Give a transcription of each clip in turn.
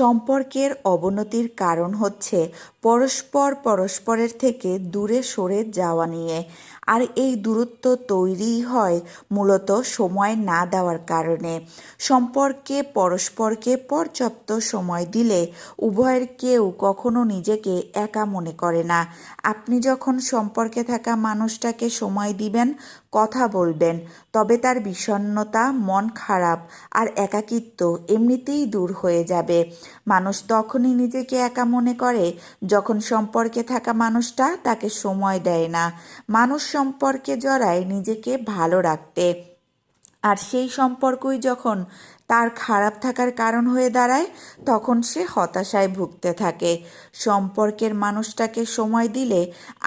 সম্পর্কের অবনতির কারণ হচ্ছে পরস্পর পরস্পরের থেকে দূরে সরে যাওয়া নিয়ে। আর এই দূরত্ব তৈরিই হয় মূলত সময় না দেওয়ার কারণে। সম্পর্কে পরস্পরকে পর্যাপ্ত সময় দিলে উভয়ের কেউ কখনো নিজেকে একা মনে করে না। আপনি যখন সম্পর্কে থাকা মানুষটাকে সময় দিবেন, কথা বলবেন, তবে তার বিষণ্ণতা, মন খারাপ আর একাকিত্ব এমনিতেই দূর হয়ে যাবে। মানুষ তখনই নিজেকে একা মনে করে যখন সম্পর্কে থাকা মানুষটা তাকে সময় দেয় না, মানুষ সম্পর্কে জড়ায় নিজেকে ভালো রাখতে। আর সেই সম্পর্কই যখন তার খারাপ থাকার কারণ হয়ে দাঁড়ায়, তখন সে হতাশায় ভুগতে থাকে। সম্পর্কের মানুষটাকে সময় দিলে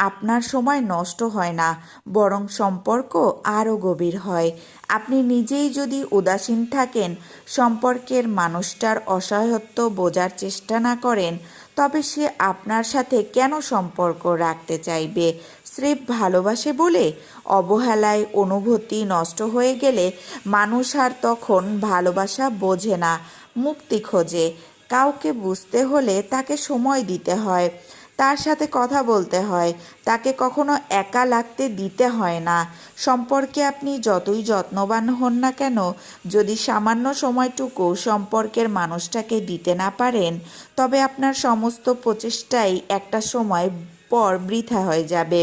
আপনার সময় নষ্ট হয় না, বরং সম্পর্ক আরও গভীর হয়। আপনি নিজেই যদি উদাসীন থাকেন, সম্পর্কের মানুষটার অসহায়ত্ব বোঝার চেষ্টা না করেন, তবে সে আপনার সাথে কেন সম্পর্ক রাখতে চাইবে? স্রেফ ভালোবাসে বলে অবহেলায় অনুভূতি নষ্ট হয়ে গেলে মানুষ আর তখন ভালোবাসা বোঝে না, মুক্তি খোঁজে। কাউকে বুঝতে হলে তাকে সময় দিতে হয়, তার সাথে কথা বলতে হয়, তাকে কখনো একা লাগতে দিতে হয় না। সম্পর্কে আপনি যতই যত্নবান হন না কেন, যদি সামান্য সময়টুকু সম্পর্কের মানুষটাকে দিতে না পারেন, তবে আপনার সমস্ত প্রচেষ্টাই একটা সময় পর বৃথা হয়ে যাবে।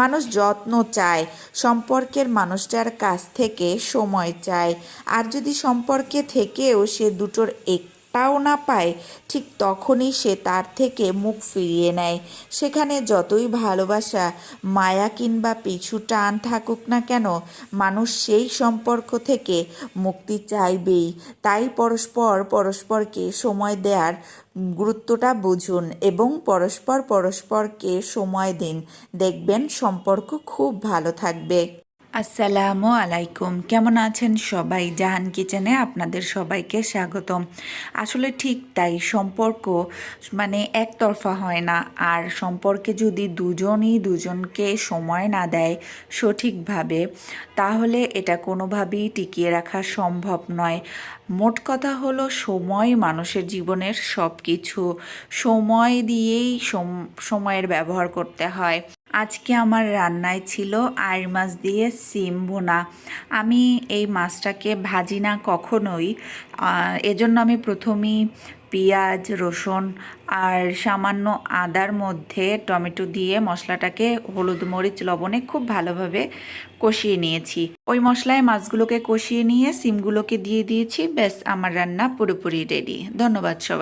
মানুষ যত্ন চায়, সম্পর্কের মানুষটার কাছ থেকে সময় চায়। আর যদি সম্পর্কে থেকেও সে দুটোর একটাও না পায়, ঠিক তখনই সে তার থেকে মুখ ফিরিয়ে নেয়। সেখানে যতই ভালোবাসা মায়া কিংবা পিছু টান থাকুক না কেন, মানুষ সেই সম্পর্ক থেকে মুক্তি চাইবেই। তাই পরস্পর পরস্পরকে সময় দেওয়ার গুরুত্বটা বুঝুন এবং পরস্পর পরস্পরকে সময় দিন। দেখবেন সম্পর্ক খুব ভালো থাকবে। আসসালামু আলাইকুম। কেমন আছেন সবাই? জাহান কিচেনে আপনাদের সবাইকে স্বাগতম। আসলে ঠিক তাই, সম্পর্ক মানে একতরফা হয় না। আর সম্পর্কে যদি দুজনই দুজনকে সময় না দেয় সঠিকভাবে, তাহলে এটা কোনোভাবেই টিকিয়ে রাখা সম্ভব নয়। মোট কথা হলো, সময় মানুষের জীবনের সব কিছু সময় দিয়েই সময়ের ব্যবহার করতে হয়। আজকে আমার রান্নায় ছিল আইর মাছ দিয়ে সিম ভোনা। আমি এই মাছটাকে ভাজি না কখনোই। এজন্য আমি প্রথমেই পেঁয়াজ, রসুন আর সামান্য আদার মধ্যে টমেটো দিয়ে মশলাটাকে হলুদ মরিচ, লবণে খুব ভালোভাবে কষিয়ে নিয়েছি। ওই মশলায় মাছগুলোকে কষিয়ে নিয়ে সিমগুলোকে দিয়ে দিয়েছি। ব্যাস, আমার রান্না পুরোপুরি রেডি। ধন্যবাদ সবাই।